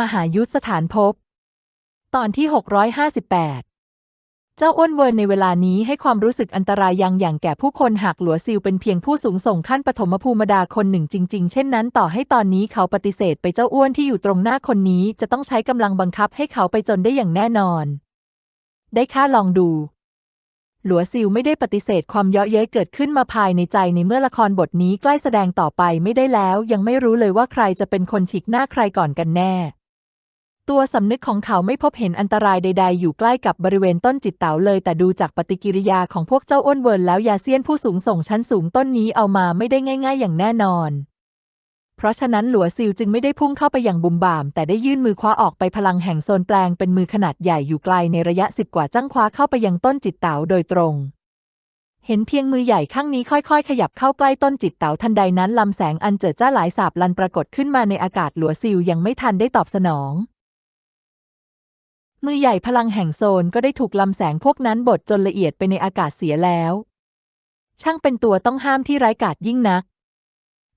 มหายุทธสถานภพตอนที่ 658 เจ้าอ้วนเวิร์นในเวลานี้ให้ความรู้สึกอันตรายยังอย่างแก่ผู้คนหากหลัวซิลเป็นเพียงผู้สูงส่งขั้นปฐมภูมิดาคนหนึ่งจริง ๆ เช่นนั้นต่อให้ตอนนี้เขาปฏิเสธไปเจ้าอ้วนที่อยู่ตรงหน้าคนนี้จะต้องใช้กำลังบังคับให้เขาไปจนได้อย่างแน่นอน ได้ค่าลองดูหลัวซิลไม่ได้ปฏิเสธความเยาะเย้ยเกิดขึ้นมาภายในใจในเมื่อละครบทนี้ใกล้แสดงต่อไปไม่ได้แล้ว ยังไม่รู้เลยว่าใครจะเป็นคนฉีกหน้าใครก่อนกันแน่ ตัวสำนึกของเขาไม่พบเห็นอันตรายใด ๆ อยู่ใกล้กับบริเวณต้นจิตเต๋าเลย แต่ดูจากปฏิกิริยาของพวกเจ้าอ้วนเวิร์นแล้วยาเซียนผู้สูงส่งชั้นสูงต้นนี้เอามาไม่ได้ง่าย ๆ อย่างแน่นอน เพราะฉะนั้นหลัวซิลจึงไม่ได้พุ่งเข้าไปอย่างบุมบ่าม แต่ได้ยื่นมือคว้าออกไปพลังแห่งโซนแปลงเป็นมือขนาดใหญ่อยู่ไกลในระยะสิบกว่าจ้างคว้าเข้าไปยังต้นจิตเต๋าโดยตรงเห็นเพียงมือใหญ่ข้างนี้ค่อยๆ ขยับเข้าใกล้ต้นจิตเต๋าทันใดนั้นลำแสงอันเจิดจ้าหลายสาบลันปรากฏขึ้นมาในอากาศหลัวซิลยังไม่ทันได้ตอบสนอง มือใหญ่พลังแห่งโซนก็ได้ถูกลำแสงพวกนั้นบดจนละเอียดไปในอากาศเสียแล้ว ช่างเป็นตัวต้องห้ามที่ไร้กาจยิ่งนัก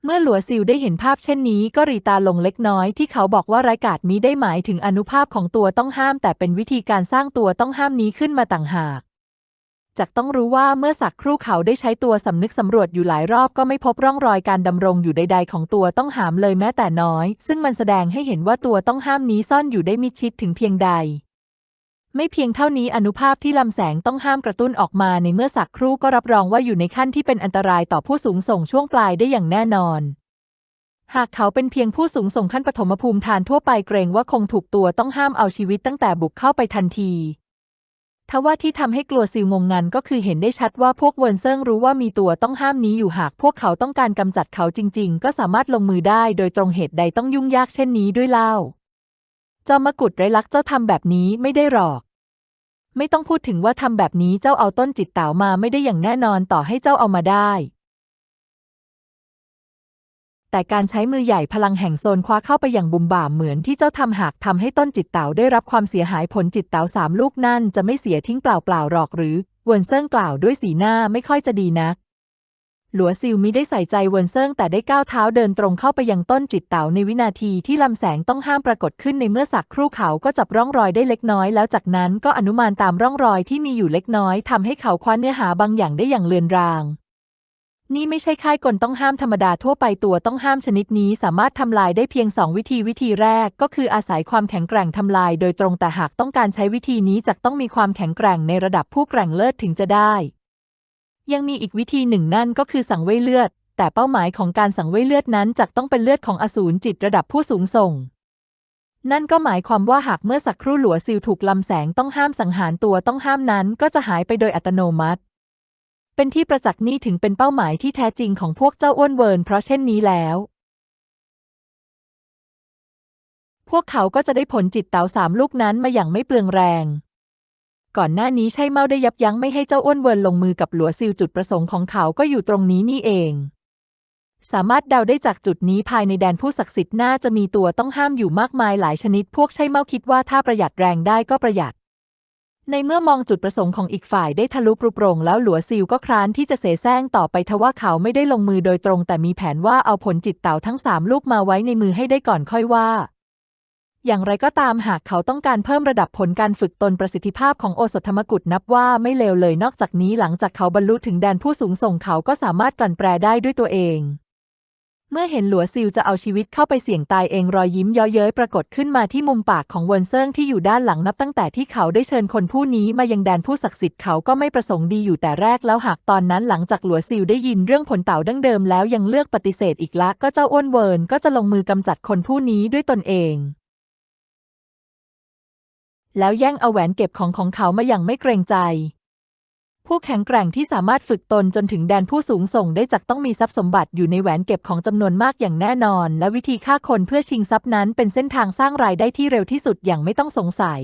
เมื่อหลัวซิลได้เห็นภาพเช่นนี้ก็รีตาลงเล็กน้อยที่เขาบอกว่าไร้กาจมีได้หมายถึงอนุภาพของตัวต้องห้าม แต่เป็นวิธีการสร้างตัวต้องห้ามนี้ขึ้นมาต่างหากจากต้องรู้ว่าเมื่อสักครู่เขาได้ใช้ตัวสำนึกสำรวจอยู่หลายรอบก็ไม่พบร่องรอยการดำรงอยู่ใด ๆ ของตัวต้องห้ามเลยแม้แต่น้อย ซึ่งมันแสดงให้เห็นว่าตัวต้องห้ามนี้ซ่อนอยู่ได้มิดชิดถึงเพียงใด ไม่เพียงเท่านี้อนุภาพที่ลำแสงต้องห้ามกระตุ้นออกมาในเมื่อสักครู่ก็รับรองว่าอยู่ในขั้นที่เป็นอันตรายต่อผู้สูงส่งช่วงปลายได้อย่างแน่นอน หากเขาเป็นเพียงผู้สูงส่งขั้นปฐมภูมิทานทั่วไปเกรงว่าคงถูกตัวต้องห้ามเอาชีวิตตั้งแต่บุกเข้าไปทันทีทว่าที่ทำให้กลัวซิลงงงันก็คือเห็นได้ชัดว่าพวกเวินเซิงรู้ว่ามีตัวต้องห้ามนี้อยู่หากพวกเขาต้องการกำจัดเขาจริง ๆ ก็สามารถลงมือได้โดยตรงเหตุใดต้องยุ่งยากเช่นนี้ด้วยเล่า จอมกุฎไรลักษ์เจ้าทำแบบนี้ไม่ได้หรอก ไม่ต้องพูดถึงว่าทำแบบนี้เจ้าเอาต้นจิตเต๋ามาไม่ได้อย่างแน่นอนต่อให้เจ้าเอามาได้ แต่การใช้มือใหญ่พลังแห่งโซนคว้าเข้าไปอย่างบุมบ่ามเหมือนที่เจ้าทำหากทำให้ต้นจิตเต๋าได้รับความเสียหายผลจิตเต๋าสามลูกนั่นจะไม่เสียทิ้งเปล่าๆหรอกหรือ วนเซิงกล่าวด้วยสีหน้าไม่ค่อยจะดีนัก หลัวซิลมิได้ใส่ใจเวินเซิงแต่ได้ก้าวเท้าเดินตรงเข้าไปยังต้นจิตเต๋าในวินาทีที่ลำแสงต้องห้ามปรากฏขึ้นในเมื่อสักครู่เขาก็จับร่องรอยได้เล็กน้อยแล้วจากนั้นก็อนุมานตามร่องรอยที่มีอยู่เล็กน้อยทำให้เขาคว้าเนื้อหาบางอย่างได้อย่างเลือนราง นี่ไม่ใช่ค่ายกลต้องห้ามธรรมดาทั่วไปตัวต้องห้ามชนิดนี้สามารถทำลายได้เพียงสองวิธีวิธีแรกก็คืออาศัยความแข็งแกร่งทำลาย โดยตรงแต่หากต้องการใช้วิธีนี้จะต้องมีความแข็งแกร่งในระดับผู้แกร่งเลิศถึงจะได้ ยังมีอีกวิธีหนึ่งนั่นก็คือสังเวยเลือด แต่เป้าหมายของการสังเวยเลือดนั้นจะต้องเป็นเลือดของอสูรจิตระดับผู้สูงส่ง นั่นก็หมายความว่าหากเมื่อสักครู่หลัวซิลถูกลำแสงต้องห้ามสังหารตัวต้องห้ามนั้นก็จะหายไปโดยอัตโนมัติ เป็นที่ประจักษ์นี่ถึงเป็นเป้าหมายที่แท้จริงของพวกเจ้าอ้วนเวิร์นเพราะเช่นนี้แล้วพวกเขาก็จะได้ผลจิตเต๋าสามลูกนั้นมาอย่างไม่เปลืองแรง ก่อนหน้านี้ใช่เมาได้ยับยั้งไม่ให้เจ้าอ้วนเวิร์นลงมือกับหลัวซิลจุดประสงค์ของเขาก็อยู่ตรงนี้นี่เอง สามารถเดาได้จากจุดนี้ภายในแดนผู้ศักดิ์สิทธิ์น่าจะมีตัวต้องห้ามอยู่มากมายหลายชนิด พวกใช่เมาคิดว่าถ้าประหยัดแรงได้ก็ประหยัด ในเมื่อมองจุดประสงค์ของอีกฝ่ายได้ทะลุปรุโปร่งแล้วหลัวซิลก็คร้านที่จะเสแสร้งต่อไปทว่าเขาไม่ได้ลงมือโดยตรง แต่มีแผนว่าเอาผลจิตเต่าทั้งสามลูกมาไว้ในมือให้ได้ก่อนค่อยว่า อย่างไรก็ตามหากเขาต้องการเพิ่มระดับผลการฝึกตนประสิทธิภาพของโอสถธรรมกุฎนับว่าไม่เลวเลยนอกจากนี้หลังจากเขาบรรลุถึงแดนผู้สูงส่งเขาก็สามารถกลั่นแปลได้ด้วยตัวเอง เมื่อเห็นหลัวซิลจะเอาชีวิตเข้าไปเสี่ยงตายเองรอยยิ้มย้อเย้ยปรากฏขึ้นมาที่มุมปากของเวินเซิงที่อยู่ด้านหลังนับตั้งแต่ที่เขาได้เชิญคนผู้นี้มายังแดนผู้ศักดิ์สิทธิ์เขาก็ไม่ประสงค์ดีอยู่แต่แรกแล้วหากตอนนั้นหลังจากหลัวซิลได้ยินเรื่องผลเต่าดั้งเดิมแล้วยังเลือกปฏิเสธอีกละก็เจ้าอ้วนเวินก็จะลงมือกำจัดคนผู้นี้ด้วยตนเอง แล้วแย่งเอาแหวนเก็บของของเขามาอย่างไม่เกรงใจ ผู้แข็งแกร่งที่สามารถฝึกตนจนถึงแดนผู้สูงส่งได้จักต้องมีทรัพย์สมบัติอยู่ในแหวนเก็บของจำนวนมากอย่างแน่นอน และวิธีฆ่าคนเพื่อชิงทรัพย์นั้นเป็นเส้นทางสร้างรายได้ที่เร็วที่สุดอย่างไม่ต้องสงสัย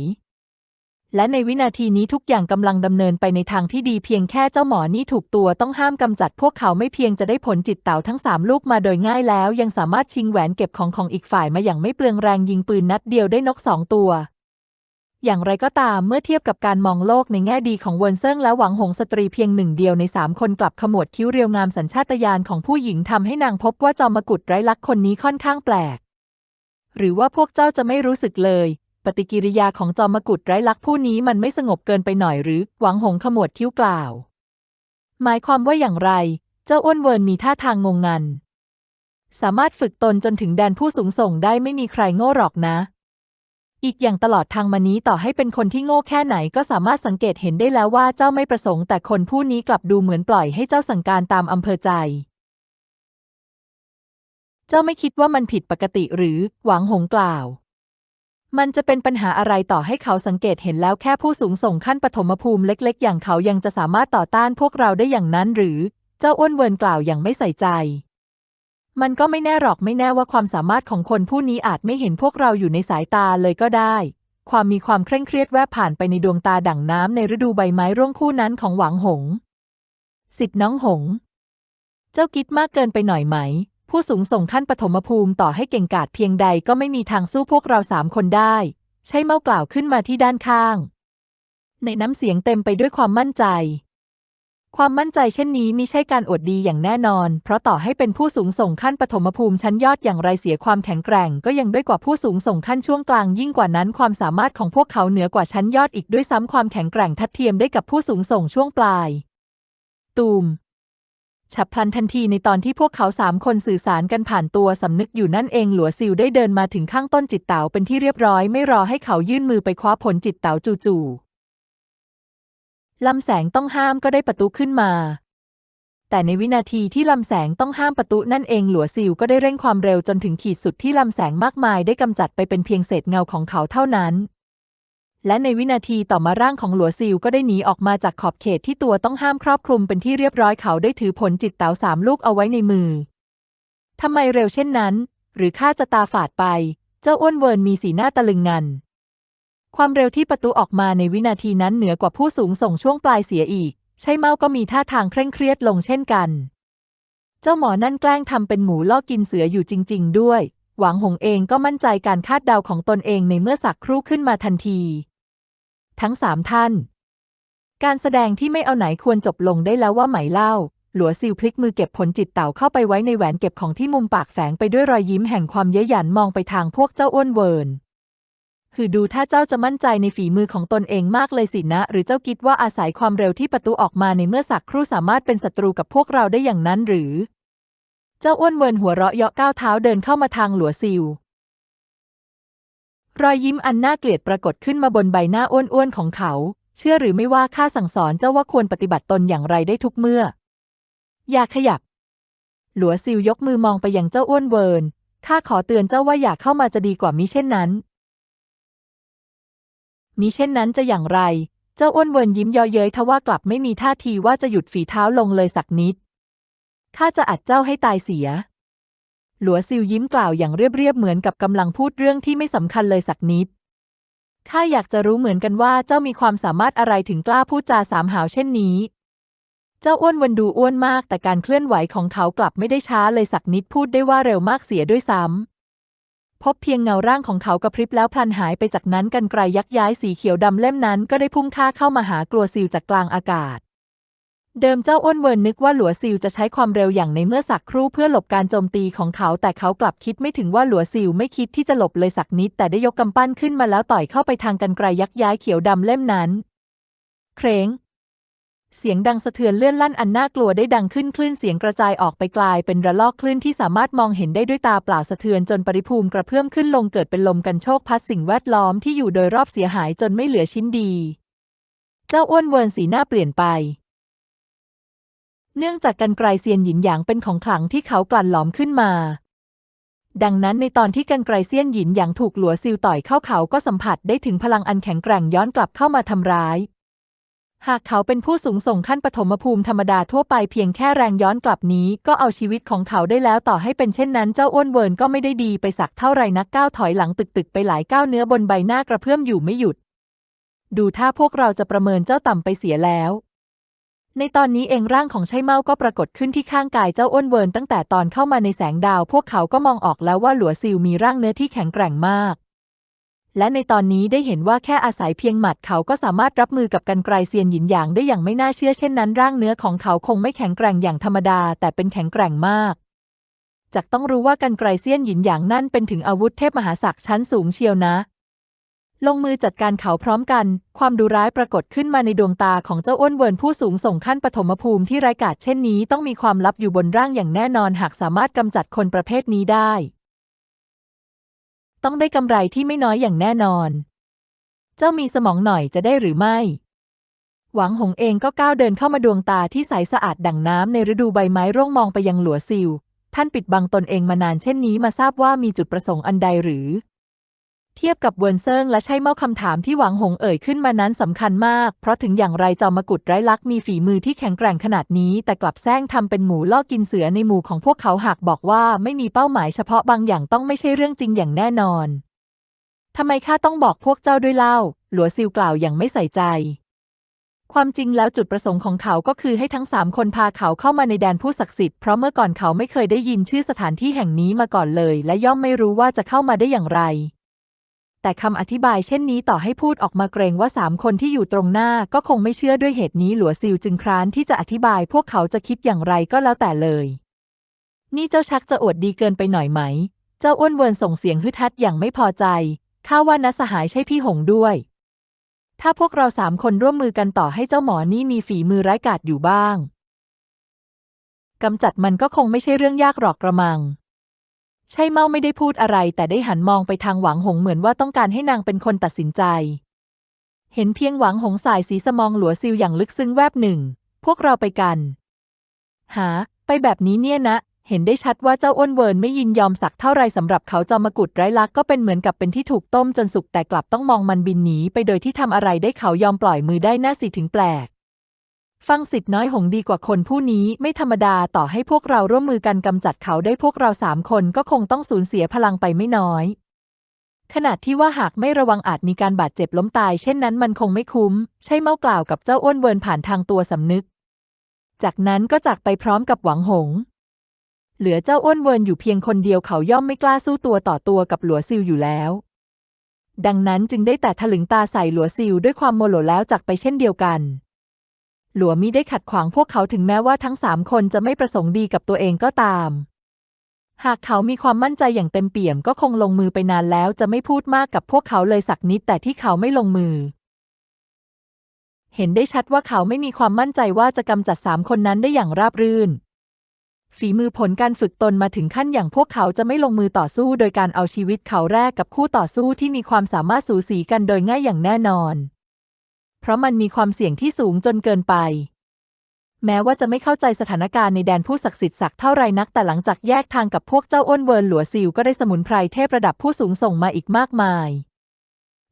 และในวินาทีนี้ทุกอย่างกำลังดำเนินไปในทางที่ดีเพียงแค่เจ้าหมอนี่ถูกตัวต้องห้ามกำจัดพวกเขาไม่เพียงจะได้ผลจิตเต่าทั้งสามลูกมาโดยง่ายแล้ว ยังสามารถชิงแหวนเก็บของของอีกฝ่ายมาอย่างไม่เปลืองแรงยิงปืนนัดเดียวได้นกสองตัว อย่างไรก็ตามเมื่อเทียบกับการมองโลกในแง่ดีของเวนเซิงและหวังหงสตรีเพียงหนึ่งเดียวในสามคนกลับขมวดคิ้วเรียวงามสัญชาตญาณของผู้หญิงทำให้นางพบว่าจอมกุฎไร้ลักษณ์คนนี้ค่อนข้างแปลก หรือว่าพวกเจ้าจะไม่รู้สึกเลย ปฏิกิริยาของจอมกุฎไร้ลักษณ์ผู้นี้มันไม่สงบเกินไปหน่อยหรือ หวังหงขมวดคิ้วกล่าว หมายความว่าอย่างไร เจ้าอ้วนเวิร์นมีท่าทางงงงัน สามารถฝึกตนจนถึงแดนผู้สูงส่งได้ไม่มีใครโง่หรอกนะ อีกอย่างตลอดทางมานี้ต่อให้เป็นคนที่โง่แค่ไหนก็สามารถสังเกตเห็นได้แล้วว่าเจ้าไม่ประสงค์ แต่คนผู้นี้กลับดูเหมือนปล่อยให้เจ้าสั่งการตามอำเภอใจ เจ้าไม่คิดว่ามันผิดปกติหรือหวังหงกล่าว มันจะเป็นปัญหาอะไรต่อให้เขาสังเกตเห็นแล้วแค่ผู้สูงส่งขั้นปฐมภูมิเล็ก ๆ อย่างเขายังจะสามารถต่อต้านพวกเราได้อย่างนั้นหรือ เจ้าอ้วนเวินกล่าวอย่างไม่ใส่ใจ มันก็ไม่แน่หรอกไม่แน่ว่าความสามารถของคนผู้นี้อาจไม่เห็นพวกเราอยู่ในสายตาเลยก็ได้ ความมีความเคร่งเครียดแวบผ่านไปในดวงตาดั่งน้ำในฤดูใบไม้ร่วงคู่นั้นของหวังหง สิทธิ์น้องหง เจ้าคิดมากเกินไปหน่อยไหม ผู้สูงส่งขั้นปฐมภูมิต่อให้เก่งกาจเพียงใดก็ไม่มีทางสู้พวกเราสามคนได้ ใช่เมากล่าวขึ้นมาที่ด้านข้าง ในน้ำเสียงเต็มไปด้วยความมั่นใจ ความมั่นใจเช่นนี้มิใช่การอวดดีอย่างแน่นอน เพราะต่อให้เป็นผู้สูงส่งขั้นปฐมภูมิชั้นยอดอย่างไรเสียความแข็งแกร่ง ก็ยังด้วยกว่าผู้สูงส่งขั้นช่วงกลางยิ่งกว่านั้นความสามารถของพวกเขาเหนือกว่าชั้นยอดอีกด้วยซ้ำความแข็งแกร่งทัดเทียมได้กับผู้สูงส่งช่วงปลาย ตูมฉับพลันทันทีในตอนที่พวกเขาสามคนสื่อสารกันผ่านตัวสำนึกอยู่นั่นเองหลัวซิวได้เดินมาถึงข้างต้นจิตเต๋าเป็นที่เรียบร้อยไม่รอให้เขายื่นมือไปคว้าผลจิตเต๋าจู่ๆ ลำแสงต้องห้ามก็ได้ประตูขึ้นมา แต่ในวินาทีที่ลำแสงต้องห้ามประตูนั่นเองหลัวซิวก็ได้เร่งความเร็วจนถึงขีดสุดที่ลำแสงมากมายได้กำจัดไปเป็นเพียงเศษเงาของเขาเท่านั้น และในวินาทีต่อมาร่างของหลัวซิลก็ได้หนีออกมาจากขอบเขตที่ตัวต้องห้ามครอบคลุมเป็นที่เรียบร้อยเขาได้ถือผลจิตเต๋าสามลูกเอาไว้ในมือทำไมเร็วเช่นนั้น หรือข้าจะตาฝาดไป เจ้าอ้วนเวิร์นมีสีหน้าตะลึงงัน ความเร็วที่ประตูออกมาในวินาทีนั้นเหนือกว่าผู้สูงส่งช่วงปลายเสียอีก ใช่เมาก็มีท่าทางเคร่งเครียดลงเช่นกัน เจ้าหมอนั่นแกล้งทำเป็นหมูล่อกินเสืออยู่จริง ๆ ด้วย หวังหงเองก็มั่นใจการคาดเดาของตนเองในเมื่อสักครู่ขึ้นมาทันที ทั้งสามท่าน การแสดงที่ไม่เอาไหนควรจบลงได้แล้วว่าไหมเล่า หลัวซิลพลิกมือเก็บผลจิตเต่าเข้าไปไว้ในแหวนเก็บของที่มุมปากแฝงไปด้วยรอยยิ้มแห่งความเย้ยหยันมองไปทางพวกเจ้าอ้วนเวิร์น คือดูถ้าเจ้าจะมั่นใจในฝีมือของตนเองมากเลยสินะ หรือเจ้าคิดว่าอาศัยความเร็วที่ประตูออกมาในเมื่อสักครู่สามารถเป็นศัตรูกับพวกเราได้อย่างนั้นหรือ เจ้าอ้วนเวินหัวเราะเยาะก้าวเท้าเดินเข้ามาทางหลัวซิลรอยยิ้มอันน่าเกลียดปรากฏขึ้นมาบนใบหน้าอ้วนๆของเขา เชื่อหรือไม่ว่าข้าสั่งสอนเจ้าว่าควรปฏิบัติตนอย่างไรได้ทุกเมื่อ อย่าขยับ หลัวซิลยกมือมองไปยังเจ้าอ้วนเวินข้าขอเตือนเจ้าว่าอย่าเข้ามาจะดีกว่ามิเช่นนั้น มิเช่นนั้นจะอย่างไร เจ้าอ้วนเวิร์นยิ้มเยาะเย้ยทว่ากลับไม่มีท่าทีว่าจะหยุดฝีเท้าลงเลยสักนิด ข้าจะอัดเจ้าให้ตายเสีย หลัวซิวยิ้มกล่าวอย่างเรียบๆเหมือนกับกำลังพูดเรื่องที่ไม่สำคัญเลยสักนิด ข้าอยากจะรู้เหมือนกันว่าเจ้ามีความสามารถอะไรถึงกล้าพูดจาสามหาวเช่นนี้ เจ้าอ้วนวันดูอ้วนมาก แต่การเคลื่อนไหวของเขากลับไม่ได้ช้าเลยสักนิดพูดได้ว่าเร็วมากเสียด้วยซ้ำ พบเพียงเงาร่างของเขากระพริบแล้วพลันหายไปจากนั้นกันไกลยักย้ายสีเขียวดำเล่มนั้นก็ได้พุ่งค่าเข้ามาหากลัวซิลจากกลางอากาศ เดิมเจ้าอ้วนเวิร์นนึกว่าหลัวซิลจะใช้ความเร็วอย่างในเมื่อสักครู่เพื่อหลบการโจมตีของเขา แต่เขากลับคิดไม่ถึงว่าหลัวซิลไม่คิดที่จะหลบเลยสักนิด แต่ได้ยกกำปั้นขึ้นมาแล้วต่อยเข้าไปทางกันไกลยักย้ายเขียวดำเล่มนั้น เครง เสียงดังสะเทือนเลื่อนลั่นอันน่ากลัวได้ดังขึ้นคลื่นเสียงกระจายออกไปกลายเป็นระลอกคลื่นที่สามารถมองเห็นได้ด้วยตาเปล่าสะเทือนจนปริภูมิกระเพื่อมขึ้นลงเกิดเป็นลมกันโชกพัดสิ่งแวดล้อมที่อยู่โดยรอบเสียหายจนไม่เหลือชิ้นดี เจ้าอ้วนเวินสีหน้าเปลี่ยนไป เนื่องจากกันไกรเซียนหยินหยางเป็นของขลังที่เขากลั่นหลอมขึ้นมาดังนั้นในตอนที่กันไกรเซียนหยินหยางถูกหลัวซิลต่อยเข้าเขาก็สัมผัสได้ถึงพลังอันแข็งแกร่งย้อนกลับเข้ามาทำร้าย หากเขาเป็นผู้สูงส่งขั้นปฐมภูมิธรรมดาทั่วไปเพียงแค่แรงย้อนกลับนี้ ก็เอาชีวิตของเขาได้แล้วต่อให้เป็นเช่นนั้นเจ้าอ้วนเวิร์นก็ไม่ได้ดีไปสักเท่าไรนักก้าวถอยหลังตึกๆไปหลายก้าวเนื้อบนใบหน้ากระเพื่อมอยู่ไม่หยุด ดูถ้าพวกเราจะประเมินเจ้าต่ำไปเสียแล้ว ในตอนนี้เองร่างของไช่เมาก็ปรากฏขึ้นที่ข้างกายเจ้าอ้วนเวิร์นตั้งแต่ตอนเข้ามาในแสงดาว พวกเขาก็มองออกแล้วว่าหลัวซิลมีร่างเนื้อที่แข็งแกร่งมาก และในตอนนี้ได้เห็นว่าแค่อาศัยเพียงหมัดเขาก็สามารถรับมือกับกันไกรเซียนหยินหยางได้อย่างไม่น่าเชื่อเช่นนั้นร่างเนื้อของเขาคงไม่แข็งแกร่งอย่างธรรมดา แต่เป็นแข็งแกร่งมากจักต้องรู้ว่ากันไกรเซียนหยินหยางนั่นเป็นถึงอาวุธเทพมหาศักดิ์ชั้นสูงเชียวนะ ลงมือจัดการเขาพร้อมกัน ความดุร้ายปรากฏขึ้นมาในดวงตาของเจ้าอ้วนเวินผู้สูงส่งขั้นปฐมภูมิที่ไร้กาจเช่นนี้ต้องมีความลับอยู่บนร่างอย่างแน่นอนหากสามารถกำจัดคนประเภทนี้ได้ ต้องได้กำไรที่ไม่น้อยอย่างแน่นอน เจ้ามีสมองหน่อยจะได้หรือไม่ หวังหงเองก็ก้าวเดินเข้ามาดวงตาที่ใสสะอาดดั่งน้ำในฤดูใบไม้ร่วงมองไปยังหลัวซิว ท่านปิดบังตนเองมานานเช่นนี้มาทราบว่ามีจุดประสงค์อันใดหรือ เทียบกับเวินเซิงและใช่เมาคำถามที่หวังหงเอ่ยขึ้นมานั้นสำคัญมาก เพราะถึงอย่างไรจอมกุฎไร้ลักมีฝีมือที่แข็งแกร่งขนาดนี้ แต่กลับแซงทำเป็นหมูล่อกินเสือในหมู่ของพวกเขาหากบอกว่าไม่มีเป้าหมายเฉพาะบางอย่างต้องไม่ใช่เรื่องจริงอย่างแน่นอนทำไมข้าต้องบอกพวกเจ้าด้วยเล่า หลัวซิวกล่าวอย่างไม่ใส่ใจ ความจริงแล้วจุดประสงค์ของเขาก็คือให้ทั้งสามคนพาเขาเข้ามาในแดนผู้ศักดิ์สิทธิ์เพราะเมื่อก่อนเขาไม่เคยได้ยินชื่อสถานที่แห่งนี้มาก่อนเลย และย่อมไม่รู้ว่าจะเข้ามาได้อย่างไร แต่คำอธิบายเช่นนี้ต่อให้พูดออกมาเกรงว่าสามคนที่อยู่ตรงหน้าก็คงไม่เชื่อด้วยเหตุนี้หลัวซิวจึงคร้านที่จะอธิบายพวกเขาจะคิดอย่างไรก็แล้วแต่เลย นี่เจ้าชักจะอวดดีเกินไปหน่อยไหม เจ้าอ้วนเวินส่งเสียงฮึดฮัดอย่างไม่พอใจข้าว่านะสหายใช่พี่หงด้วย ถ้าพวกเราสามคนร่วมมือกันต่อให้เจ้าหมอนี่มีฝีมือร้ายกาจอยู่บ้างกำจัดมันก็คงไม่ใช่เรื่องยากหรอกกระมัง ใช่เมาไม่ได้พูดอะไร แต่ได้หันมองไปทางหวังหงเหมือนว่าต้องการให้นางเป็นคนตัดสินใจ เห็นเพียงหวังหงสายสีสมองหลัวซิวอย่างลึกซึ้งแวบหนึ่ง พวกเราไปกัน หา ไปแบบนี้เนี่ยนะ เห็นได้ชัดว่าเจ้าอ้วนเวิร์นไม่ยินยอมสักเท่าไรสำหรับเขาจอมกุฎไร้ลักก็เป็นเหมือนกับเป็นที่ถูกต้มจนสุกแต่กลับต้องมองมันบินหนีไปโดยที่ทำอะไรได้เขายอมปล่อยมือได้น่าสิถึงแปลก ฟังสิทธิ์น้อยหงดีกว่าคนผู้นี้ไม่ธรรมดาต่อให้พวกเราร่วมมือกันกำจัดเขาได้พวกเราสามคนก็คงต้องสูญเสียพลังไปไม่น้อย ขนาดที่ว่าหากไม่ระวังอาจมีการบาดเจ็บล้มตาย เช่นนั้นมันคงไม่คุ้ม ใช่เมากล่าวกับเจ้าอ้วนเวินผ่านทางตัวสำนึก จากนั้นก็จากไปพร้อมกับหวังหง เหลือเจ้าอ้วนเวินอยู่เพียงคนเดียวเขาย่อมไม่กล้าสู้ตัวต่อตัวกับหลัวซิวอยู่แล้ว ดังนั้นจึงได้แต่ถลึงตาใส่หลัวซิวด้วยความโมโหแล้วจากไปเช่นเดียวกัน หลัวมิได้ขัดขวางพวกเขาถึงแม้ว่าทั้งสามคนจะไม่ประสงค์ดีกับตัวเองก็ตาม หากเขามีความมั่นใจอย่างเต็มเปี่ยมก็คงลงมือไปนานแล้วจะไม่พูดมากกับพวกเขาเลยสักนิดแต่ที่เขาไม่ลงมือ เห็นได้ชัดว่าเขาไม่มีความมั่นใจว่าจะกำจัดสามคนนั้นได้อย่างราบรื่น ฝีมือผลการฝึกตนมาถึงขั้นอย่างพวกเขาจะไม่ลงมือต่อสู้โดยการเอาชีวิตเขาแรกกับคู่ต่อสู้ที่มีความสามารถสูสีกันโดยง่ายอย่างแน่นอน ราะมันมีความเสี่ยงที่สูงจนเกินไป แม้ว่าจะไม่เข้าใจสถานการณ์ในแดนผู้ศักดิ์สิทธิ์สักเท่าไรนัก แต่หลังจากแยกทางกับพวกเจ้าอ้นเวิร์นหลัวซิวก็ได้สมุนไพรเทพระดับผู้สูงส่งมาอีกมากมาย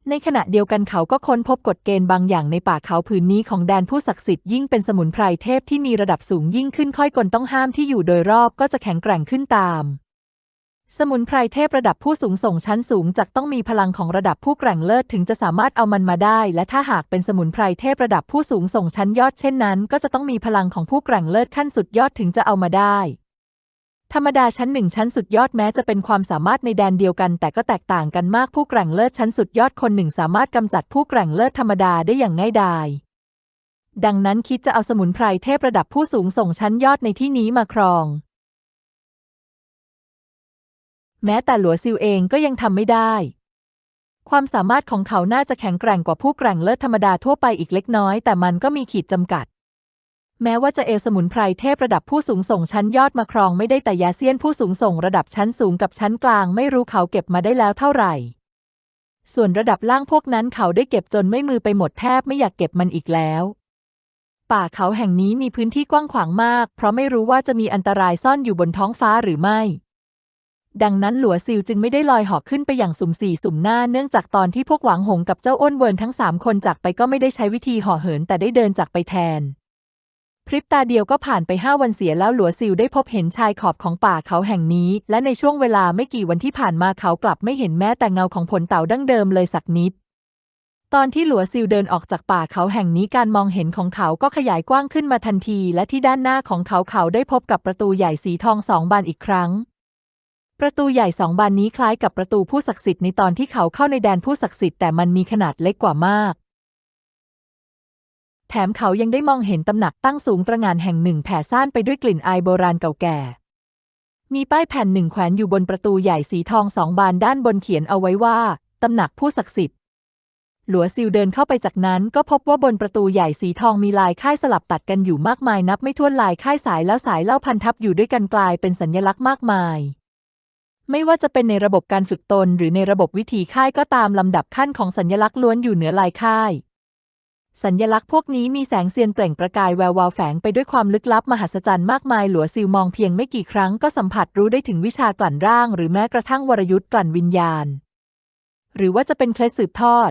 ในขณะเดียวกันเขาก็ค้นพบกฎเกณฑ์บางอย่างในป่าเขาผืนนี้ของแดนผู้ศักดิ์สิทธิ์ยิ่งเป็นสมุนไพรเทพที่มีระดับสูงยิ่งขึ้นค่อยกลต้องห้ามที่อยู่โดยรอบก็จะแข็งแกร่งขึ้นตาม สมุนไพรเทพระดับผู้สูงส่งชั้นสูงจักต้องมีพลังของระดับผู้แกร่งเลิศถึงจะสามารถเอามันมาได้ และถ้าหากเป็นสมุนไพรเทพระดับผู้สูงส่งชั้นยอดเช่นนั้น ก็จะต้องมีพลังของผู้แกร่งเลิศขั้นสุดยอดถึงจะเอามาได้ ธรรมดาชั้นหนึ่งชั้นสุดยอดแม้จะเป็นความสามารถในแดนเดียวกัน แต่ก็แตกต่างกันมากผู้แกร่งเลิศชั้นสุดยอดคนหนึ่งสามารถกำจัดผู้แกร่งเลิศธรรมดาได้อย่างง่ายดายดังนั้นคิดจะเอาสมุนไพรเทพระดับผู้สูงส่งชั้นยอดในที่นี้มาครอง แม้แต่หลัวซิวเองก็ยังทำไม่ได้ ความสามารถของเขาน่าจะแข็งแกร่งกว่าผู้แกร่งเลิศธรรมดาทั่วไปอีกเล็กน้อย แต่มันก็มีขีดจำกัด แม้ว่าจะเอลสมุนไพรเทพระดับผู้สูงส่งชั้นยอดมาครองไม่ได้แต่ยาเซียนผู้สูงส่งระดับชั้นสูงกับชั้นกลางไม่รู้เขาเก็บมาได้แล้วเท่าไหร่ ส่วนระดับล่างพวกนั้นเขาได้เก็บจนไม่มือไปหมดแทบไม่อยากเก็บมันอีกแล้วป่าเขาแห่งนี้มีพื้นที่กว้างขวางมาก เพราะไม่รู้ว่าจะมีอันตรายซ่อนอยู่บนท้องฟ้าหรือไม่ ดังนั้นหลัวซิวจึงไม่ได้ลอยหอกขึ้นไปอย่างสุ่มสี่สุ่มหน้าเนื่องจากตอนที่พวกหวังหงกับเจ้าอ้นเวินทั้งสามคนจากไปก็ไม่ได้ใช้วิธีห่อเหินแต่ได้เดินจากไปแทน พริบตาเดียวก็ผ่านไปห้าวันเสียแล้วหลัวซิวได้พบเห็นชายขอบของป่าเขาแห่งนี้ และในช่วงเวลาไม่กี่วันที่ผ่านมาเขากลับไม่เห็นแม้แต่เงาของผลเต่าดั้งเดิมเลยสักนิดตอนที่หลัวซิวเดินออกจากป่าเขาแห่งนี้การมองเห็นของเขาก็ขยายกว้างขึ้นมาทันที และที่ด้านหน้าของเขาเขาได้พบกับประตูใหญ่สีทองสองบานอีกครั้ง ประตูใหญ่สองบานนี้คล้ายกับประตูผู้ศักดิ์สิทธิ์ในตอนที่เขาเข้าในแดนผู้ศักดิ์สิทธิ์แต่มันมีขนาดเล็กกว่ามาก แถมเขายังได้มองเห็นตำหนักตั้งสูงตระหง่านแห่งหนึ่งแผ่ซ่านไปด้วยกลิ่นอายโบราณเก่าแก่ มีป้ายแผ่นหนึ่งแขวนอยู่บนประตูใหญ่สีทองสองบานด้านบนเขียนเอาไว้ว่าตำหนักผู้ศักดิ์สิทธิ์ หลัวซิวเดินเข้าไปจากนั้นก็พบว่าบนประตูใหญ่สีทองมีลายค่ายสลับตัดกันอยู่มากมายนับไม่ถ้วนลายค่ายสายแล้วสายเล่าพันทับอยู่ด้วยกันกลายเป็นสัญลักษณ์มากมาย ไม่ว่าจะเป็นในระบบการฝึกตน หรือในระบบวิธีค่ายก็ตามลำดับขั้นของสัญลักษณ์ล้วนอยู่เหนือลายค่าย สัญลักษณ์พวกนี้มีแสงเซียนเปล่งประกายแวววาวแฝงไปด้วยความลึกลับมหัศจรรย์มากมายหลัวซิวมองเพียงไม่กี่ครั้งก็สัมผัสรู้ได้ถึงวิชากลั่นร่าง หรือแม้กระทั่งวรยุทธ์กลั่นวิญญาณ หรือว่าจะเป็นเคล็ดสืบทอด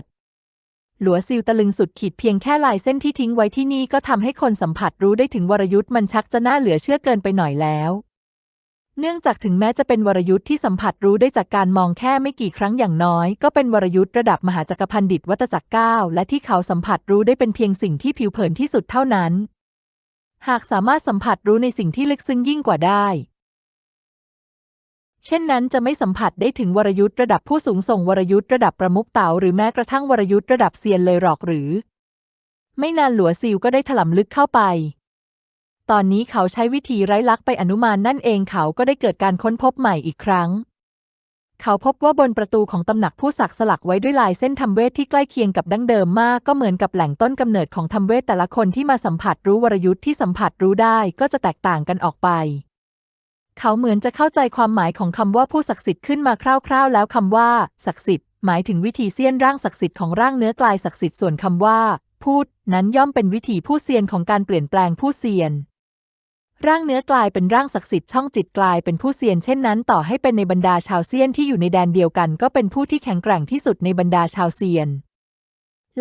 หลัวซิลตะลึงสุดขีดเพียงแค่ลายเส้นที่ทิ้งไว้ที่นี่ก็ทำให้คนสัมผัสรู้ได้ถึงวรยุทธ์มันชักจะน่าเหลือเชื่อเกินไปหน่อยแล้ว เนื่องจากถึงแม้จะเป็นวรยุทธ์ที่สัมผัสรู้ได้จากการมองแค่ไม่กี่ครั้งอย่างน้อย ก็เป็นวรยุทธ์ระดับมหาจักรพันดิตวัตจักรเก้าและที่เขาสัมผัสรู้ได้เป็นเพียงสิ่งที่ผิวเผินที่สุดเท่านั้น หากสามารถสัมผัสรู้ในสิ่งที่ลึกซึ้งยิ่งกว่าได้ เช่นนั้นจะไม่สัมผัสได้ถึงวรยุทธ์ระดับผู้สูงส่งวรยุทธ์ระดับประมุขเต๋าหรือแม้กระทั่งวรยุทธ์ระดับเซียนเลยหรอกหรือ ไม่นานหลัวซิวก็ได้ถลำลึกเข้าไป ตอนนี้เขาใช้วิธีไร้ลักไปอนุมานนั่นเองเขาก็ได้เกิดการค้นพบใหม่อีกครั้ง เขาพบว่าบนประตูของตำหนักผู้ศักดิ์สลักไว้ด้วยลายเส้นทำเวทที่ใกล้เคียงกับดั้งเดิมมากก็เหมือนกับแหล่งต้นกำเนิดของทำเวทแต่ละคนที่มาสัมผัสรู้วรยุทธ์ที่สัมผัสรู้ได้ก็จะแตกต่างกันออกไปเขาเหมือนจะเข้าใจความหมายของคำว่าผู้ศักดิ์สิทธิ์ขึ้นมาคร่าว ๆ แล้วคำว่า ศักดิ์สิทธิ์หมายถึงวิธีเสี้ยนร่างศักดิ์สิทธิ์ของร่างเนื้อกลายศักดิ์สิทธิ์ส่วนคำว่า พูด นั้นย่อมเป็นวิธีผู้เซียนของการเปลี่ยนแปลงผู้เซียน ร่างเนื้อกลายเป็นร่างศักดิ์สิทธิ์ช่องจิตกลายเป็นผู้เซียนเช่นนั้นต่อให้เป็นในบรรดาชาวเซียนที่อยู่ในแดนเดียวกัน ก็เป็นผู้ที่แข็งแกร่งที่สุดในบรรดาชาวเซียน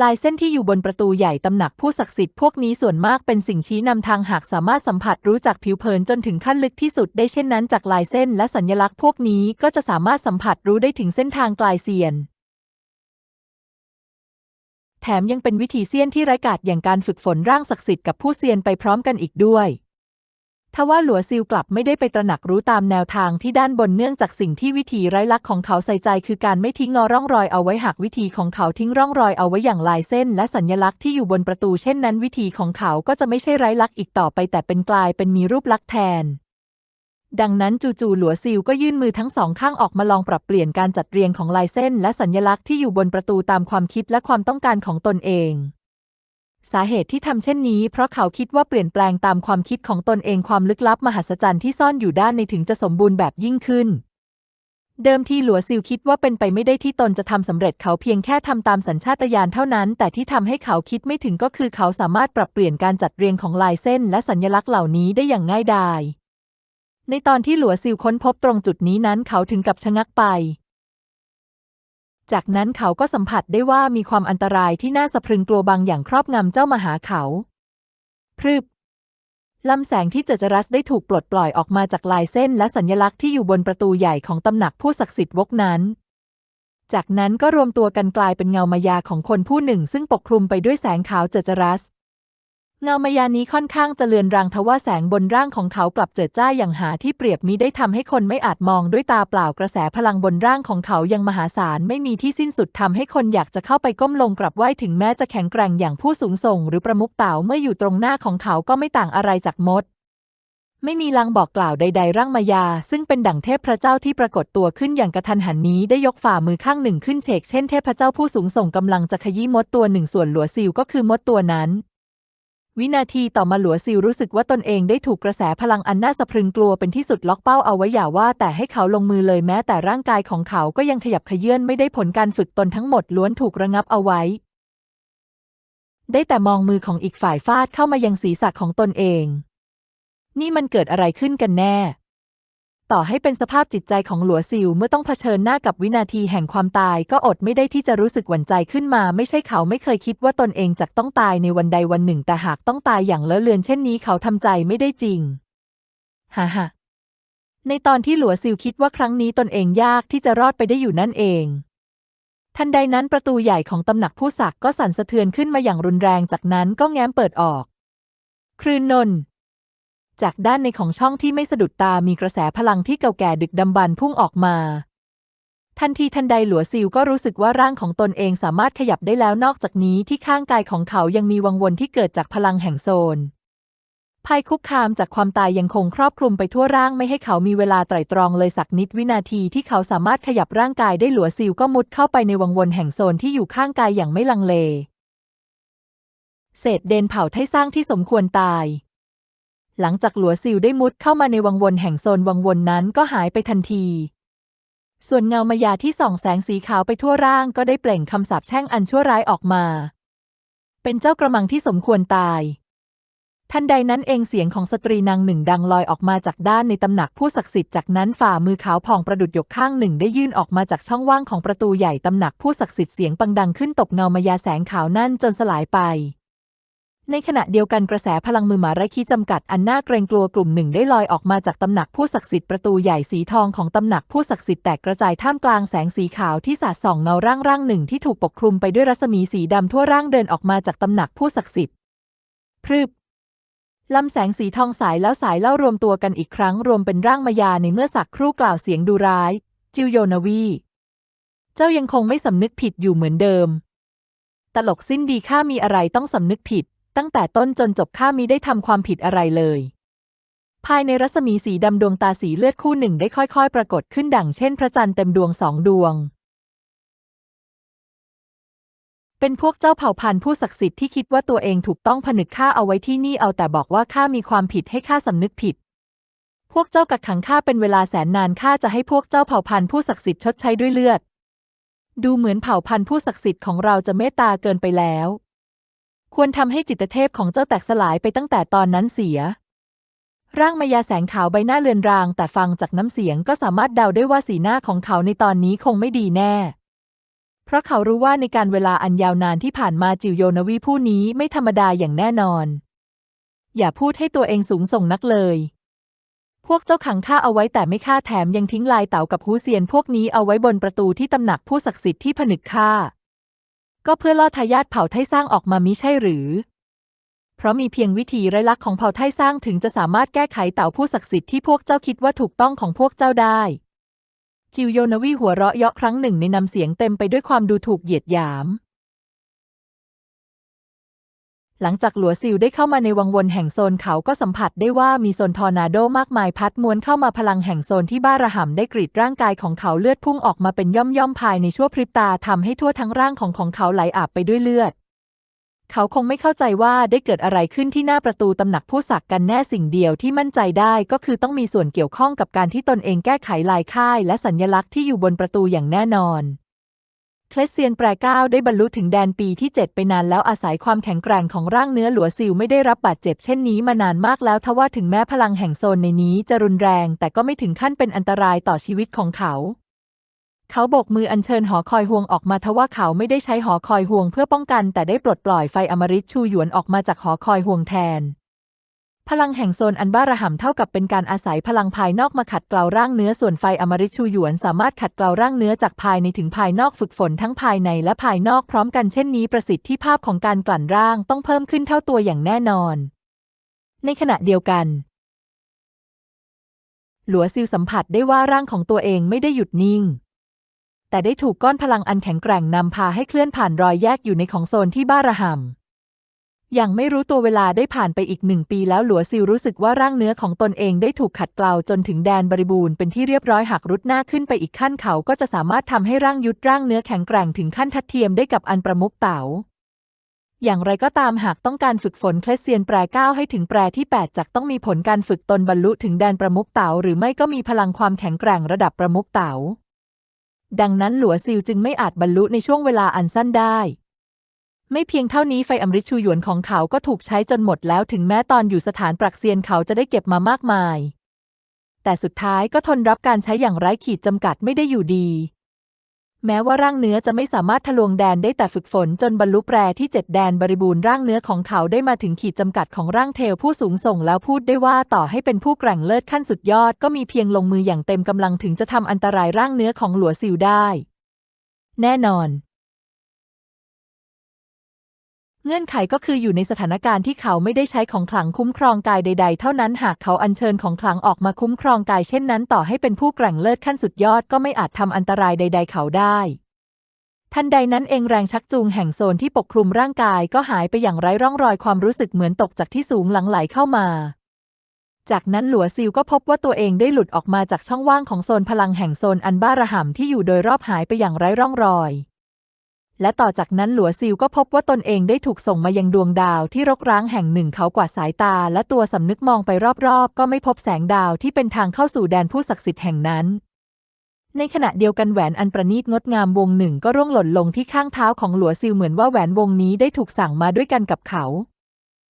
ลายเส้นที่อยู่บนประตูใหญ่ตำหนักผู้ศักดิ์สิทธิ์พวกนี้ส่วนมากเป็นสิ่งชี้นำทางหากสามารถสัมผัสรู้จักผิวเผินจนถึงขั้นลึกที่สุดได้เช่นนั้นจากลายเส้นและสัญลักษณ์พวกนี้ก็จะสามารถสัมผัสรู้ได้ถึงเส้นทางกลายเซียนแถมยังเป็นวิธีเซียนที่ไร้กาจอย่างการฝึกฝนร่างศักดิ์สิทธิ์กับผู้เซียนไปพร้อมกันอีกด้วย ทว่าหลัวซิลกลับไม่ได้ไปตระหนักรู้ตามแนวทางที่ด้านบนเนื่องจากสิ่งที่วิธีไร้ลักษ์ของเขาใส่ใจ คือการไม่ทิ้งงอร่องรอยเอาไว้หากวิธีของเขาทิ้งร่องรอยเอาไว้อย่างลายเส้น และสัญลักษณ์ที่อยู่บนประตูเช่นนั้น วิธีของเขาก็จะไม่ใช่ไร้ลักษณ์อีกต่อไป แต่เป็นกลายเป็นมีรูปลักษณ์แทนดังนั้นจู่ๆหลัวซิลก็ยื่นมือทั้งสองข้างออกมาลองปรับเปลี่ยนการจัดเรียงของลายเส้น และสัญลักษณ์ที่อยู่บนประตูตามความคิดและความต้องการของตนเอง สาเหตุที่ทำเช่นนี้ เพราะเขาคิดว่าเปลี่ยนแปลงตามความคิดของตนเองความลึกลับมหัศจรรย์ที่ซ่อนอยู่ด้านในถึงจะสมบูรณ์แบบยิ่งขึ้น เดิมทีหลัวซิลคิดว่าเป็นไปไม่ได้ที่ตนจะทำสำเร็จเขาเพียงแค่ทำตามสัญชาตญาณเท่านั้น แต่ที่ทำให้เขาคิดไม่ถึงก็คือเขาสามารถปรับเปลี่ยนการจัดเรียงของลายเส้น และสัญลักษณ์เหล่านี้ได้อย่างง่ายดายในตอนที่หลัวซิลค้นพบตรงจุดนี้นั้นเขาถึงกับชะงักไป จากนั้นเขาก็สัมผัสได้ว่ามีความอันตรายที่น่าสะพรึงกลัวบางอย่างครอบงำเจ้ามาหาเขาพรึบลำแสงที่เจจรัสได้ถูกปลดปล่อยออกมาจากลายเส้นและสัญลักษณ์ที่อยู่บนประตูใหญ่ของตำหนักผู้ศักดิ์สิทธิ์วกนั้น จากนั้นก็รวมตัวกันกลายเป็นเงามายาของคนผู้หนึ่งซึ่งปกคลุมไปด้วยแสงขาวเจจรัส เงามายานี้ค่อนข้างจะเลือนรางทว่าแสงบนร่างของเขากลับเจิดจ้าอย่างหาที่เปรียบมิได้ทำให้คนไม่อาจมองด้วยตาเปล่ากระแสพลังบนร่างของเขายังมหาศาลไม่มีที่สิ้นสุดทำให้คนอยากจะเข้าไปก้มลงกราบไหว้ถึงแม้จะแข็งแกร่งอย่างผู้สูงส่ง หรือประมุขเต่าเมื่ออยู่ตรงหน้าของเขาก็ไม่ต่างอะไรจากมด ไม่มีลางบอกกล่าวใด ๆ ร่างมายา ซึ่งเป็นดั่งเทพพระเจ้าที่ปรากฏตัวขึ้นอย่างกระทันหันนี้ได้ยกฝ่ามือข้างหนึ่งขึ้นเฉกเช่นเทพพระเจ้าผู้สูงส่งกำลังจะขยี้มดตัวหนึ่งส่วนหลัวซิลก็คือมดตัวนั้น วินาทีต่อมาหลัวซิลรู้สึกว่าตนเองได้ถูกกระแสพลังอันน่าสะพรึงกลัวเป็นที่สุดล็อกเป้าเอาไว้อย่าว่า แต่ให้เขาลงมือเลยแม้แต่ร่างกายของเขาก็ยังขยับขยื่นไม่ได้ผลการฝึกตนทั้งหมดล้วนถูกระงับเอาไว้ ได้แต่มองมือของอีกฝ่ายฟาดเข้ามายังศีรษะของตนเอง นี่มันเกิดอะไรขึ้นกันแน่ ต่อให้เป็นสภาพจิตใจของหลัวซิวเมื่อต้องเผชิญหน้ากับวินาทีแห่งความตายก็อดไม่ได้ที่จะรู้สึกหวั่นใจขึ้นมา ไม่ใช่เขาไม่เคยคิดว่าตนเองจะต้องตายในวันใดวันหนึ่ง แต่หากต้องตายอย่างเลอะเลือนเช่นนี้เขาทำใจไม่ได้จริงฮ่าฮ่าในตอนที่หลัวซิวคิดว่าครั้งนี้ตนเองยากที่จะรอดไปได้อยู่นั่นเอง ทันใดนั้นประตูใหญ่ของตำหนักผู้ศักก็สั่นสะเทือนขึ้นมาอย่างรุนแรงจากนั้นก็แง้มเปิดออก ครืนนน จากด้านในของช่องที่ไม่สะดุดตามีกระแสพลังที่เก่าแก่ดึกดำบรรพุ่งออกมา ทันทีทันใดหลัวซิวก็รู้สึกว่าร่างของตนเองสามารถขยับได้แล้วนอกจากนี้ที่ข้างกายของเขายังมีวังวนที่เกิดจากพลังแห่งโซนภัยคุกคามจากความตายยังคงครอบคลุมไปทั่วร่างไม่ให้เขามีเวลาไตร่ตรองเลยสักนิดวินาทีที่เขาสามารถขยับร่างกายได้หลัวซิลก็มุดเข้าไปในวังวนแห่งโซนที่อยู่ข้างกายอย่างไม่ลังเล เศษเดนเผาไทสร้างที่สมควรตาย หลังจากหลัวซิลได้มุดเข้ามาในวังวนแห่งโซนวังวนนั้นก็หายไปทันที ส่วนเงามายาที่ส่องแสงสีขาวไปทั่วร่างก็ได้เปล่งคำสาปแช่งอันชั่วร้ายออกมา เป็นเจ้ากระมังที่สมควรตาย ทันใดนั้นเองเสียงของสตรีนางหนึ่งดังลอยออกมาจากด้านในตำหนักผู้ศักดิ์สิทธิ์จากนั้นฝ่ามือขาวผ่องประดุดหยกข้างหนึ่งได้ยื่นออกมาจากช่องว่างของประตูใหญ่ตำหนักผู้ศักดิ์สิทธิ์เสียงปังดังขึ้นตบเงามายาแสงขาวนั่นจนสลายไป ในขณะเดียวกันกระแสพลังมือหมาไร้คีจำกัดอันน่าเกรงกลัวกลุ่มหนึ่งได้ลอยออกมาจากตำหนักผู้ศักดิ์สิทธิ์ประตูใหญ่สีทองของตำหนักผู้ศักดิ์สิทธิ์แตกกระจายท่ามกลางแสงสีขาวที่สาดส่องเงาร่างร่างหนึ่งที่ถูกปกคลุมไปด้วยรัศมีสีดำทั่วร่างเดินออกมาจากตำหนักผู้ศักดิ์สิทธิ์พรึบลำแสงสีทองสายแล้วสายเล่ารวมตัวกันอีกครั้งรวมเป็นร่างมายาในเมื่อสักครู่กล่าวเสียงดูร้าย จิวโยนาวี เจ้ายังคงไม่สำนึกผิดอยู่เหมือนเดิม ตลกสิ้นดีข้ามีอะไรต้องสำนึกผิด ตั้งแต่ต้นจนจบข้ามิได้ทำความผิดอะไรเลย ภายในรัศมีสีดำดวงตาสีเลือดคู่หนึ่งได้ค่อยๆ ปรากฏขึ้นดั่งเช่นพระจันทร์เต็มดวงสองดวง เป็นพวกเจ้าเผ่าพันธุ์ผู้ศักดิ์สิทธิ์ที่คิดว่าตัวเองถูกต้องผนึกข้าเอาไว้ที่นี่เอาแต่บอกว่าข้ามีความผิดให้ข้าสำนึกผิด พวกเจ้ากักขังข้าเป็นเวลาแสนนานข้าจะให้พวกเจ้าเผ่าพันธุ์ผู้ศักดิ์สิทธิ์ชดใช้ด้วยเลือด ดูเหมือนเผ่าพันธุ์ผู้ศักดิ์สิทธิ์ของเราจะเมตตาเกินไปแล้ว ควรทำให้จิตเทพของเจ้าแตกสลายไปตั้งแต่ตอนนั้นเสีย ร่างมายาแสงขาวใบหน้าเลือนราง แต่ฟังจากน้ำเสียงก็สามารถเดาได้ว่าสีหน้าของเขาในตอนนี้คงไม่ดีแน่ เพราะเขารู้ว่าในการเวลาอันยาวนานที่ผ่านมาจิวโยนาวีผู้นี้ไม่ธรรมดาอย่างแน่นอน อย่าพูดให้ตัวเองสูงส่งนักเลย พวกเจ้าขังข้าเอาไว้แต่ไม่ฆ่าแถมยังทิ้งลายเต่ากับฮูเซียนพวกนี้เอาไว้บนประตูที่ตำหนักผู้ศักดิ์สิทธิ์ที่ผนึกฆ่า ก็เพื่อล่อทายาทเผ่าไทสร้างออกมามิใช่หรือ เพราะมีเพียงวิธีไร้ลักษ์ของเผ่าไทสร้างถึงจะสามารถแก้ไขเต่าผู้ศักดิ์สิทธิ์ที่พวกเจ้าคิดว่าถูกต้องของพวกเจ้าได้ จิวโยนวีหัวเราะเยาะครั้งหนึ่งในนำเสียงเต็มไปด้วยความดูถูกเหยียดหยาม หลังจากหลัวซิลได้เข้ามาในวังวนแห่งโซนเขาก็สัมผัสได้ว่ามีโซนทอร์นาโดมากมายพัดม้วนเข้ามาพลังแห่งโซนที่บ้าระห่ำได้กรีดร่างกายของเขาเลือดพุ่งออกมาเป็นย่อมย่อมภายในชั่วพริบตาทำให้ทั่วทั้งร่างของของเขาไหลอาบไปด้วยเลือด เขาคงไม่เข้าใจว่าได้เกิดอะไรขึ้นที่หน้าประตูตำหนักผู้ศักกันแน่สิ่งเดียวที่มั่นใจได้ก็คือต้องมีส่วนเกี่ยวข้องกับการที่ตนเองแก้ไขลายค่ายและสัญญลักษณ์ที่อยู่บนประตูอย่างแน่นอน เคลสเซียนแปรก้าวได้บรรลุถึงแดนปีที่ 7 ไปนานแล้วอาศัยความแข็งแกร่งของร่างเนื้อหลัวซิลไม่ได้รับบาดเจ็บเช่นนี้มานานมากแล้วทว่าถึงแม้พลังแห่งโซนในนี้จะรุนแรง แต่ก็ไม่ถึงขั้นเป็นอันตรายต่อชีวิตของเขา เขาโบกมืออัญเชิญหอคอยห่วงออกมาทว่าเขาไม่ได้ใช้หอคอยห่วงเพื่อป้องกัน แต่ได้ปลดปล่อยไฟอมฤตชูหยวนออกมาจากหอคอยห่วงแทน พลังแห่งโซนอันบ้าระห่ำเท่ากับเป็นการอาศัยพลังภายนอกมาขัดเกลาร่างเนื้อส่วนไฟอมฤตชูหยวนสามารถขัดเกลาร่างเนื้อจากภายในถึงภายนอกฝึกฝนทั้งภายในและภายนอกพร้อมกันเช่นนี้ประสิทธิภาพของการกลั่นร่างต้องเพิ่มขึ้นเท่าตัวอย่างแน่นอน ในขณะเดียวกัน หลัวซิลสัมผัสได้ว่าร่างของตัวเองไม่ได้หยุดนิ่ง แต่ได้ถูกก้อนพลังอันแข็งแกร่งนำพาให้เคลื่อนผ่านรอยแยกอยู่ในของโซนที่บ้าระห่ำ อย่างไม่รู้ตัวเวลาได้ผ่านไปอีกหนึ่งปีแล้วหลัวซิลรู้สึกว่าร่างเนื้อของตนเองได้ถูกขัดเกลาจนถึงแดนบริบูรณ์เป็นที่เรียบร้อยหากรุดหน้าขึ้นไปอีกขั้นเขาก็จะสามารถทำให้ร่างยุดร่างเนื้อแข็งแกร่งถึงขั้นทัดเทียมได้กับอันประมุกเต๋าอย่างไรก็ตามหากต้องการฝึกฝนเคลสเซียนแปรก้าให้ถึงแปรที่ 8จักต้องมีผลการฝึกตนบรรลุถึงแดนประมุกเต๋าหรือไม่ก็มีพลังความแข็งแกร่งระดับประมุกเต๋าดังนั้นหลัวซิลจึงไม่อาจบรรลุในช่วงเวลาอันสั้นได้ ไม่เพียงเท่านี้ไฟอมฤตชูหยวนของเขาก็ถูกใช้จนหมดแล้วถึงแม้ตอนอยู่สถานปรักเซียนเขาจะได้เก็บมามากมาย แต่สุดท้ายก็ทนรับการใช้อย่างไร้ขีดจำกัดไม่ได้อยู่ดี แม้ว่าร่างเนื้อจะไม่สามารถทะลวงแดนได้แต่ฝึกฝนจนบรรลุแปรที่เจ็ดแดนบริบูรณ์ร่างเนื้อของเขาได้มาถึงขีดจำกัดของร่างเทลผู้สูงส่งแล้วพูดได้ว่าต่อให้เป็นผู้แกร่งเลิศขั้นสุดยอดก็มีเพียงลงมืออย่างเต็มกำลังถึงจะทำอันตรายร่างเนื้อของหลัวซิลได้ แน่นอน เงื่อนไขก็คืออยู่ในสถานการณ์ที่เขาไม่ได้ใช้ของขลังคุ้มครองกายใด ๆ เท่านั้นหากเขาอัญเชิญของขลังออกมาคุ้มครองกายเช่นนั้นต่อให้เป็นผู้แกร่งเลิศขั้นสุดยอดก็ไม่อาจทำอันตรายใด ๆ เขาได้ทันใดนั้นเองแรงชักจูงแห่งโซนที่ปกคลุมร่างกายก็หายไปอย่างไร้ร่องรอยความรู้สึกเหมือนตกจากที่สูงหลังไหลเข้ามา จากนั้นหลัวซิลก็พบว่าตัวเองได้หลุดออกมาจากช่องว่างของโซนพลังแห่งโซนอันบ้าระห่ำที่อยู่โดยรอบหายไปอย่างไร้ร่องรอย และต่อจากนั้นหลัวซิลก็พบว่าตนเองได้ถูกส่งมายังดวงดาวที่รกร้างแห่งหนึ่งเขากวาดสายตา และตัวสำนึกมองไปรอบๆ ก็ไม่พบแสงดาวที่เป็นทางเข้าสู่แดนผู้ศักดิ์สิทธิ์แห่งนั้น ในขณะเดียวกันแหวนอันประณีตงดงามวงหนึ่งก็ร่วงหล่นลงที่ข้างเท้าของหลัวซิลเหมือนว่าแหวนวงนี้ได้ถูกสั่งมาด้วยกันกับเขา